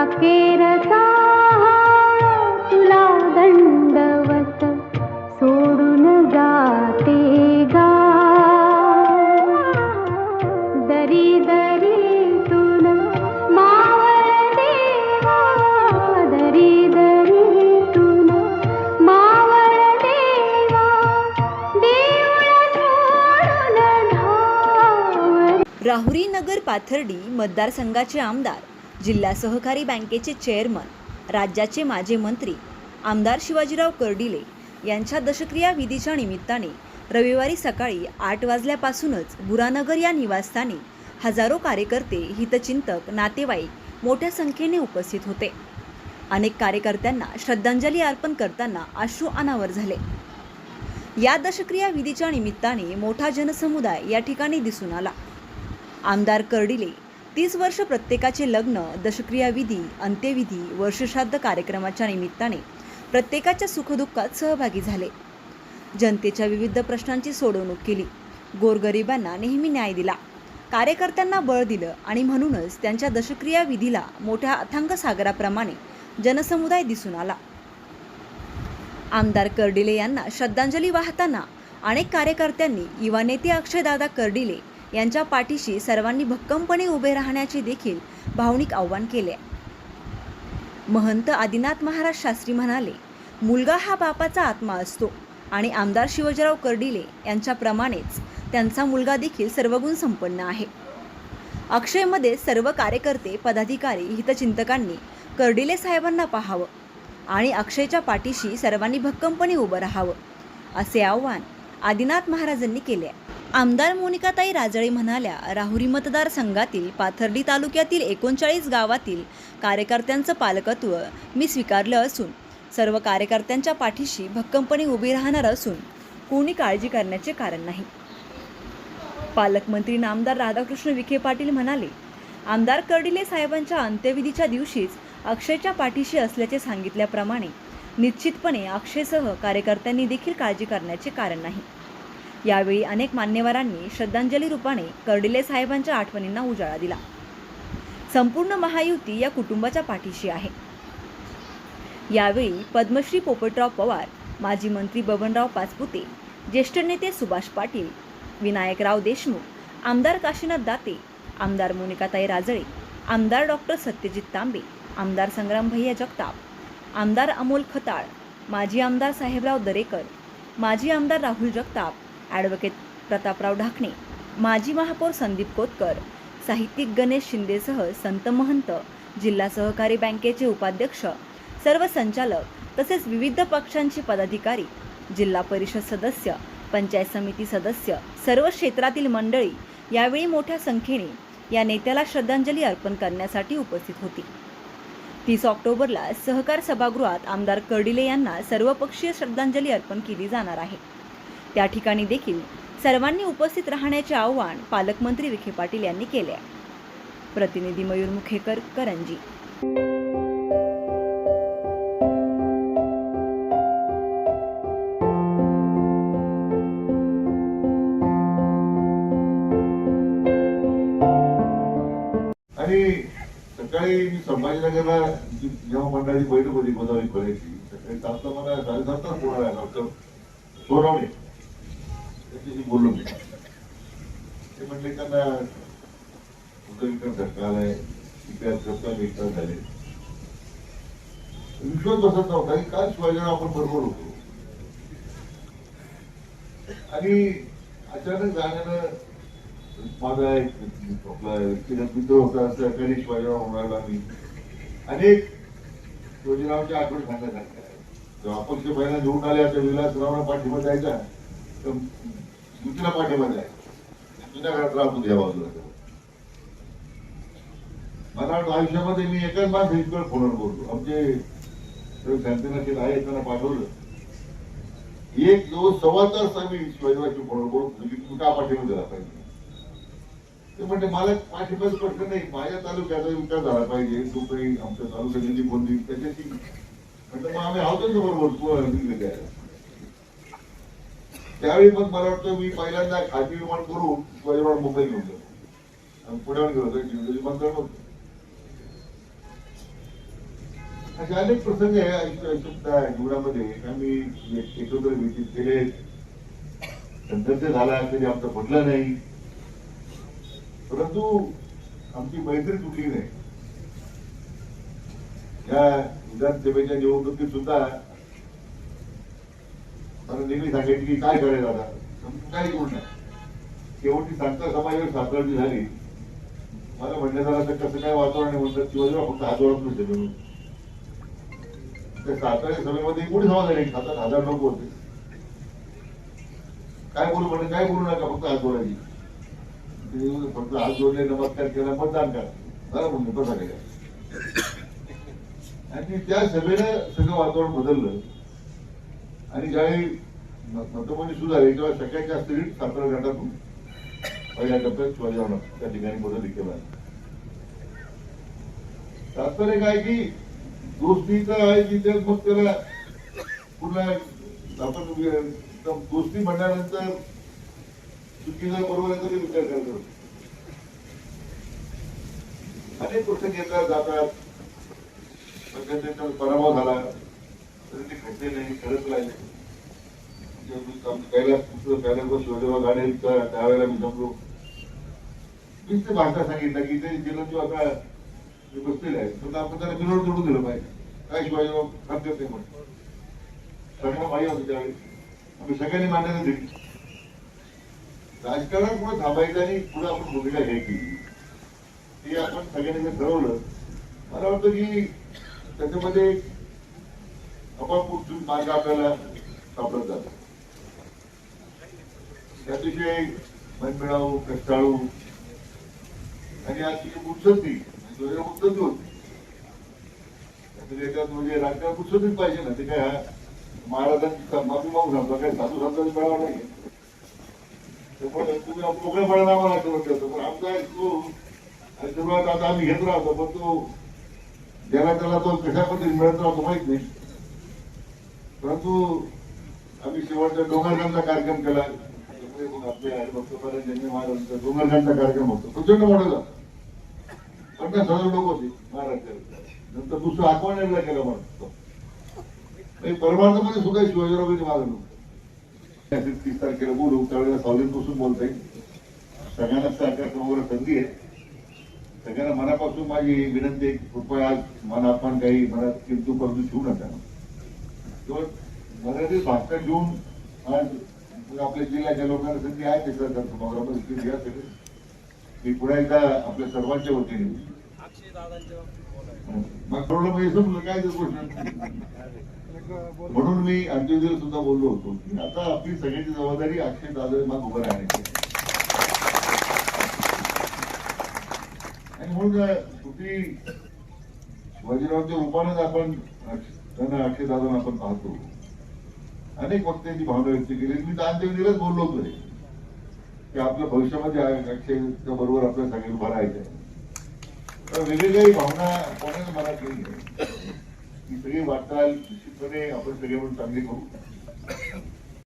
अखेरचा तुला दंडवत सोडून जाते गा. दरी दरीतून मावळ देवा दरी दरीतून मावळ देवा देऊळ सोडून धाव. राहुरी नगर पाथर्डी मतदारसंघाचे आमदार जिल्हा सहकारी बँकेचे चेअरमन राज्याचे माजी मंत्री आमदार शिवाजीराव कर्डिले यांच्या दशक्रिया विधीच्या निमित्ताने रविवारी सकाळी आठ वाजल्यापासूनच बुरानगर या निवासस्थानी हजारो कार्यकर्ते हितचिंतक नातेवाईक मोठ्या संख्येने उपस्थित होते. अनेक कार्यकर्त्यांना श्रद्धांजली अर्पण करताना अश्रू अनावर झाले. या दशक्रिया विधीच्या निमित्ताने मोठा जनसमुदाय या ठिकाणी दिसून आला. आमदार कर्डिले तीस वर्ष प्रत्येकाचे लग्न दशक्रियाविधी अंत्यविधी वर्षश्राद्ध कार्यक्रमाच्या निमित्ताने प्रत्येकाच्या सुखदुःखात सहभागी झाले. जनतेच्या विविध प्रश्नांची सोडवणूक केली. गोरगरिबांना नेहमी न्याय दिला. कार्यकर्त्यांना बळ दिलं आणि म्हणूनच त्यांच्या दशक्रिया विधीला मोठ्या अथांग सागराप्रमाणे जनसमुदाय दिसून आला. आमदार कर्डिले यांना श्रद्धांजली वाहताना अनेक कार्यकर्त्यांनी युवा नेते अक्षयदादा कर्डिले यांच्या पाठीशी सर्वांनी भक्कमपणे उभे राहण्याचे देखील भावनिक आव्हान केले. महंत आदिनाथ महाराज शास्त्री म्हणाले मुलगा हा बापाचा आत्मा असतो आणि आमदार शिवाजीराव कर्डिले यांच्याप्रमाणेच त्यांचा मुलगा देखील सर्वगुण संपन्न आहे. अक्षयमध्ये सर्व कार्यकर्ते पदाधिकारी हितचिंतकांनी कर्डिले साहेबांना पाहावं आणि अक्षयच्या पाठीशी सर्वांनी भक्कमपणे उभं राहावं असे आव्हान आदिनाथ महाराजांनी केले आहे. आमदार मोनिकाताई राजळे म्हणाल्या राहुरी मतदारसंघातील पाथर्डी तालुक्यातील एकोणचाळीस गावातील कार्यकर्त्यांचं पालकत्व मी स्वीकारलं असून सर्व कार्यकर्त्यांच्या पाठीशी भक्कमपणे उभी राहणार असून कोणी काळजी करण्याचे कारण नाही. पालकमंत्री नामदार राधाकृष्ण विखे पाटील म्हणाले आमदार कर्डिले साहेबांच्या अंत्यविधीच्या दिवशीच अक्षयच्या पाठीशी असल्याचे सांगितल्याप्रमाणे निश्चितपणे अक्षयसह कार्यकर्त्यांनी देखील काळजी करण्याचे कारण नाही. यावेळी अनेक मान्यवरांनी श्रद्धांजली रूपाने कर्डिले साहेबांच्या आठवणींना उजाळा दिला. संपूर्ण महायुती या कुटुंबाच्या पाठीशी आहे. यावेळी पद्मश्री पोपटराव पवार माजी मंत्री बबनराव पाचपुते ज्येष्ठ नेते सुभाष पाटील विनायकराव देशमुख आमदार काशीनाथ दाते आमदार मोनिकाताई राजळे आमदार डॉक्टर सत्यजित तांबे आमदार संग्राम भैया जगताप आमदार अमोल खताळ माजी आमदार साहेबराव दरेकर माजी आमदार राहुल जगताप ॲडव्होकेट प्रतापराव ढाकणे माजी महापौर संदीप कोतकर साहित्यिक गणेश शिंदेसह संत महंत जिल्हा सहकारी बँकेचे उपाध्यक्ष सर्व संचालक तसेच विविध पक्षांचे पदाधिकारी जिल्हा परिषद सदस्य पंचायत समिती सदस्य सर्व क्षेत्रातील मंडळी यावेळी मोठ्या संख्येने या नेत्याला श्रद्धांजली अर्पण करण्यासाठी उपस्थित होती. तीस ऑक्टोबरला सहकार सभागृहात आमदार कर्डिले यांना सर्वपक्षीय श्रद्धांजली अर्पण केली जाणार आहे. त्या ठिकाणी देखील सर्वांनी उपस्थित राहण्याचे आव्हान पालकमंत्री विखे पाटील यांनी केले आहे. प्रतिनिधी मयूर मुखेकर करंजी. आणि सकाळी मी संभाजीनगरला जेव्हा मंडळी बैठक होती गोदावरी खोऱ्याची सकाळी सातला मला साडेसातला फोन आला डॉक्टर सोनवणे त्याच्याशी बोललो मी. ते म्हणले त्यांना उदयकर धक्का आलाय इतिहास धक्का विकास झाले. विश्वास बसत नव्हता की काल शिवाजीराव आपण बरोबर होतो. आणि अचानक जाण्यानं माझा एक आपला व्यक्तिगत मित्र होता सहकारी शिवाजीराव म्हणाला मी. अनेक शिवाजीरावच्या आठवण सांगण्यासारख्या आहे. जेव्हा ते पहिला निवडून आले त्या विलासरावला पाठिंबा द्यायचा तर युतीला पाठिंबा द्यायचा जुन्या घरात आपण या बाजूला. मला वाटतं आयुष्यामध्ये मी एकाच माणसं इतकं फोनवर बोलतो आमचे शांतीनाथ आहे त्यांना पाठवलं. एक दोन सव्वा तास आम्ही शिवाजीरावची फोनवर बोलतो की तुम्ही का पाठिंबा दिला पाहिजे ते म्हणते मला पाठिंबाच प्रश्न नाही माझ्या तालुक्याचा विकास झाला पाहिजे. जो काही आमच्या तालुक्याची जी बोलली त्याच्याशी. म्हटलं मग आम्ही आहोत समोर बोलतो द्यायला त्यावेळी मग मला वाटतं मी पहिल्यांदा खाजगी विमान करून शिवाजीराव मुंबई घेऊन गेलो. आणि पुण्यावर गेलो होतो विमानतळ नव्हतं असे अनेक प्रसंग आहे जीवनामध्ये. आम्ही एकत्र व्यतीत केले संघर्ष झाला तरी आमचं पडलं नाही. परंतु आमची मैत्री तुटली नाही. या विधानसभेच्या निवडणुकीत सुद्धा मला नेहमी सांगायची की काय करायला आता काही कोण नाही नये शेवटी सांगता समाजावर सातराची झाली. मला म्हणण्यात आलं तर कसं काय वातावरण म्हणतात शिवाजीराव फक्त हात ओळखलं म्हणून. त्या सातारा सभेमध्ये एवढी सभा झाली सात हजार लोक होते. काय बोलू म्हणजे काय बोलू नका फक्त हात जोडायची. फक्त हात जोडले नमस्कार केला मतदान करा. बरं म्हणून तसा काय. आणि त्या सभेनं सगळं वातावरण बदललं. आणि ज्यावेळी मतमोजणी सुरू झाली तेव्हा सगळ्यात जास्त लीड सातारा गटातून पहिल्या टप्प्यात शिवाजीराव त्या ठिकाणी बदल केला तात्पर्य काय की दोस्तीचं आहे तिथे मग त्याला पुन्हा आपण दोस्ती म्हणल्यानंतर चुकीचा बरोबर आहे तरी विचार करतो अनेक प्रसंग येतात जातात. पण पराभव झाला. तरी ते घडले नाही खरंच राहिले कैलास कैलास त्यावेळेला मी जमलो. मीच ते भाषा सांगितलं की ते जो आता जे बसलेले आहेत. तर आपण त्याला मिरवड जोडून दिलं पाहिजे. काय शिवाजीराव हो? करतात नाही म्हणून. सगळं माहिती होतं त्यावेळी. आम्ही सगळ्यांनी मान्यता दिली. राजकारणात पुढे थांबायचं आणि पुढे आपण भूमिका घ्यायची. ते आपण सगळ्यांनी ठरवलं. मला वाटतं की त्याच्यामध्ये अपापूट मार्ग आपल्याला सापडत जातो अतिशय मनमिळावू कष्टाळू आणि अतिशय उत्सती उत्सती होती त्याच्यात म्हणजे राजकारण उत्सतीच पाहिजे ना ते काय महाराजांची माफी मागून सांगतो काय साधू संतांनी मिळावा नाही त्यामुळे तुम्ही मोकळेपणा आम्हाला आठवत ठेवतो पण आमचा एक तो आणि सुरुवात आता आम्ही घेत राहतो पण तो ज्याला त्याला तो कशा पद्धतीने मिळत राहतो माहीत नाही परंतु आम्ही शेवटचा डोंगरगांचा कार्यक्रम केला. आपले हरिभक्तपर्यंत महाराजांचा कार्यक्रम होतो. प्रचंड मोठा झाला. पन्नास हजार लोक होते महाराष्ट्रात नंतर दुसरं आकवानेरला केलं म्हणतो म्हणजे परमार्थामध्ये सुद्धा शिवाजीरावांनी तीस तारखेला बोलू. त्यावेळेला सावलीत बसून बोलता येईल सगळ्यांना कार्यक्रमावर संधी आहे. सगळ्यांना मनापासून माझी विनंती आहे कृपया आज मनापान काही मनात किंतू परंतु ठेवू नका. केवळ मराठीत भाषा घेऊन आज आपल्या जिल्ह्याच्या लोकांना संधी आहे ते सरकार समाजामध्ये घ्या सगळे. मी पुन्हा एकदा आपल्या सर्वांच्या वतीने मग ठरवलं म्हणजे समजलं काय गोष्ट? म्हणून मी अंत्योदय सुद्धा बोललो होतो की आता आपली सगळ्याची जबाबदारी अक्षय दादा मग उभं राहण्याची आणि म्हणून कुठली शिवाजीरावच्या रूपानेच आपण त्यांना अक्षय दादा आपण पाहतो. अनेक वक्त्यांची भावना व्यक्त केली. मी तर बोललो होतो की आपल्या भविष्यामध्ये अक्षयच्या बरोबर आपल्या सगळे उभं राहायचं तर वेगवेगळी भावना कोणाच्या मनात नाही ही सगळी वाटचाल निश्चितपणे आपण सगळे म्हणून चांगली करू.